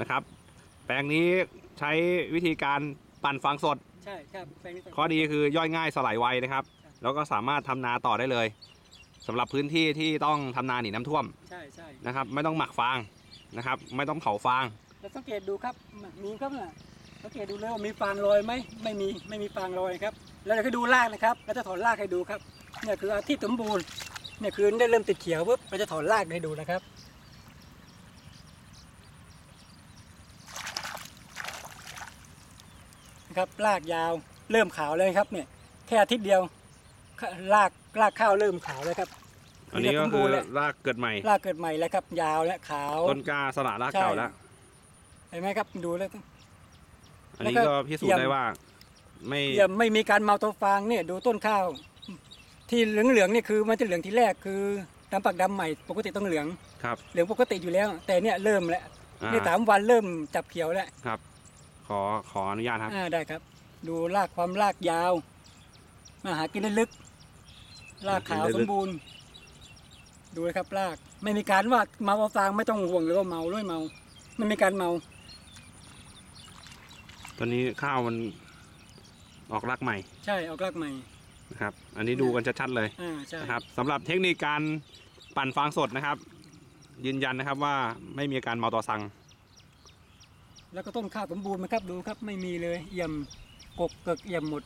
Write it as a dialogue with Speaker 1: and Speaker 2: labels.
Speaker 1: นะครับ แปลงนี้ใช้วิธีการปั่นฟางสด
Speaker 2: ใช่ครับแปลงนี้
Speaker 1: ข้อดีคือย่อยง่ายสลายไวนะครับ แล้วก็สามารถทำนาต่อได้เลยสำหรับพื้นที่ที่ต้องทำนาหนีน้ำท่วม
Speaker 2: ใช่ใช่
Speaker 1: นะครับ ไม่ต้องหมักฟางนะครับ ไม่ต้องเผาฟาง
Speaker 2: แล้วสังเกตดูครับมีครับน่ะสังเกตดูเลยว่ามีฟางลอยไหมไม่มีไม่มีฟางลอยครับ แล้วเราก็ดูรากนะครับเราจะถอนรากให้ดูครับเนี่ยคืออาที่สมบูรณ์เนี่ยคือได้เริ่มติดเขียวปุ๊บเราจะถอนรากให้ดูนะครับ นะครับรากยาวเริ่มขาวเลยครับเนี่ยแค่อาทิตย์เดียวรากรากข้าวเริ่มขาวแล้วครับ
Speaker 1: อันนี้ก็
Speaker 2: สม
Speaker 1: คื
Speaker 2: บู
Speaker 1: อ
Speaker 2: รณ์แล้ว
Speaker 1: รากเกิดใหม่
Speaker 2: รากเกิดใหม่แล้วครับ ยาวและขาว
Speaker 1: ต้นกล้าสละรากเก่าแล้ว
Speaker 2: เห็นไหมครับดูแล้ว
Speaker 1: อันนี้
Speaker 2: แล้วก็
Speaker 1: ก็พิสูจน์ได้ว่า ไม่
Speaker 2: เยี่ยมไม่มีการเมาตัวฟางเนี่ยดูต้นข้าว ที่เหลืองๆเนี่ยคือมันจะเหลืองทีแรกคือน้ำปักดำใหม่ปกติต้องเหลือง
Speaker 1: ครับ
Speaker 2: เหลืองปกติอยู่แล้ว แต่เนี่ยเริ่มแล้ว
Speaker 1: อ่า
Speaker 2: นี่สามวันเริ่มจับเขียวแล้ว
Speaker 1: ครับ ขอขออนุญาตครับ
Speaker 2: อ่าได้ครับ ดูรากความรากยาวมาหากินได้ลึกรากขาว
Speaker 1: หากินได้ลึก
Speaker 2: สมบูรณ์ ดูเลยครับราก ไม่มีการว่าเมาเอาฟางไม่ต้องห่วงเลยว่าเมาด้วยเมา ไม่มีการเมา
Speaker 1: ตอนนี้ข้าวมันออกรากใหม่
Speaker 2: ใช่เอารากใหม่
Speaker 1: นะครับ อันนี้ดูกันชัดๆเลย
Speaker 2: อ่าใช่
Speaker 1: นะครับสำหรับเทคนิคการปั่นฟางสดนะครับ ยืนยันนะครับว่าไม่มีอาการเมาตอซัง
Speaker 2: แล้วก็ต้นข้าวสมบูรณ์ไหมครับดูครับไม่มีเลยเอี่ยมกกเกิกเอี่ยมหมด